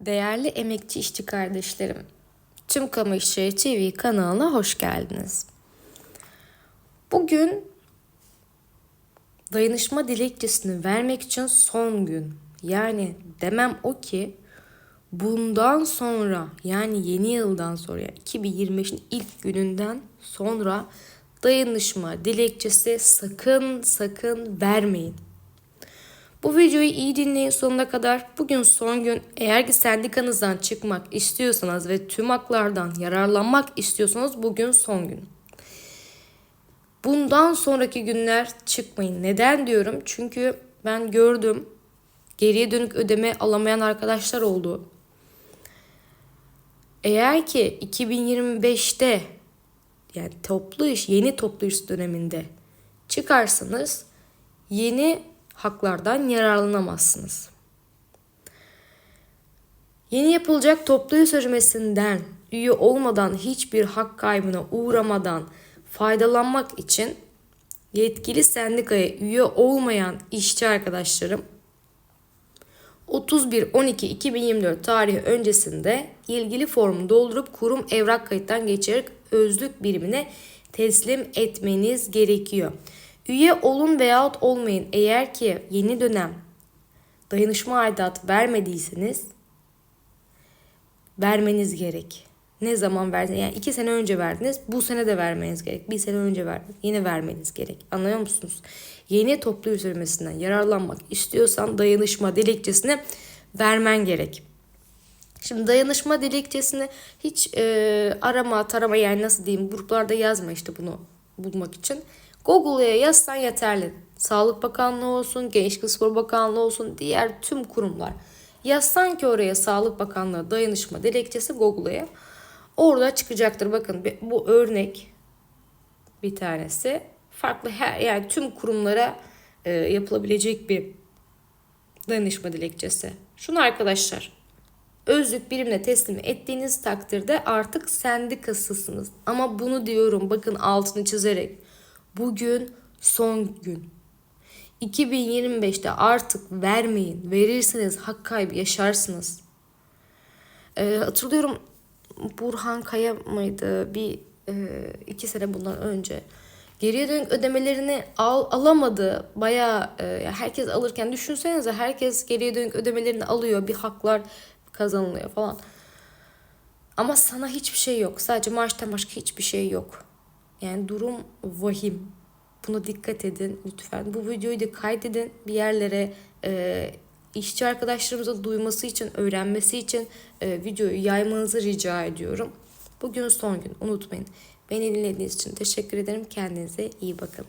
Değerli emekçi işçi kardeşlerim, Tüm Kamu İşçileri TV kanalına hoş geldiniz. Bugün dayanışma dilekçesini vermek için son gün. Yani demem o ki bundan sonra yani yeni yıldan sonra yani 2025'in ilk gününden sonra dayanışma dilekçesi sakın sakın vermeyin. Bu videoyu iyi dinleyin sonuna kadar. Bugün son gün. Eğer ki sendikanızdan çıkmak istiyorsanız ve tüm haklardan yararlanmak istiyorsanız bugün son gün. Bundan sonraki günler çıkmayın. Neden diyorum? Çünkü ben gördüm. Geriye dönük ödeme alamayan arkadaşlar oldu. Eğer ki 2025'te yani toplu iş, yeni toplu iş döneminde çıkarsanız yeni haklardan yararlanamazsınız. Yeni yapılacak toplu sözleşmesinden üye olmadan hiçbir hak kaybına uğramadan faydalanmak için yetkili sendikaya üye olmayan işçi arkadaşlarım 31-12-2024 tarihi öncesinde ilgili formu doldurup kurum evrak kayıttan geçirerek özlük birimine teslim etmeniz gerekiyor. Üye olun veyahut olmayın eğer ki yeni dönem dayanışma aidatı vermediyseniz vermeniz gerek. Ne zaman verdiniz? Yani iki sene önce verdiniz. Bu sene de vermeniz gerek. Bir sene önce verdiniz. Yine vermeniz gerek. Anlıyor musunuz? Yeni toplu üzülmesinden yararlanmak istiyorsan dayanışma dilekçesini vermen gerek. Şimdi dayanışma dilekçesini hiç e, arama tarama yani nasıl diyeyim gruplarda yazma işte bunu bulmak için. Google'ya yazsan yeterli. Sağlık Bakanlığı olsun, Gençlik Spor Bakanlığı olsun, diğer tüm kurumlar. Yazsan ki oraya Sağlık Bakanlığı dayanışma dilekçesi Google'ya. Orada çıkacaktır. Bakın bu örnek bir tanesi. Farklı her yani tüm kurumlara e, yapılabilecek bir dayanışma dilekçesi. Şunu arkadaşlar özlük birimine teslim ettiğiniz takdirde artık sendikasısınız. Ama bunu diyorum bakın altını çizerek. Bugün son gün. 2025'te artık vermeyin. Verirseniz hak kaybı yaşarsınız. Ee, hatırlıyorum Burhan Kaya mıydı? Bir e, iki sene bundan önce. Geriye dönük ödemelerini al, alamadı. Bayağı e, herkes alırken düşünsenize herkes geriye dönük ödemelerini alıyor. Bir haklar kazanılıyor falan. Ama sana hiçbir şey yok. Sadece maaştan başka hiçbir şey yok. Yani durum vahim. Buna dikkat edin lütfen. Bu videoyu da kaydedin bir yerlere e, işçi arkadaşlarımızın duyması için, öğrenmesi için e, videoyu yaymanızı rica ediyorum. Bugün son gün unutmayın. Beni dinlediğiniz için teşekkür ederim. Kendinize iyi bakın.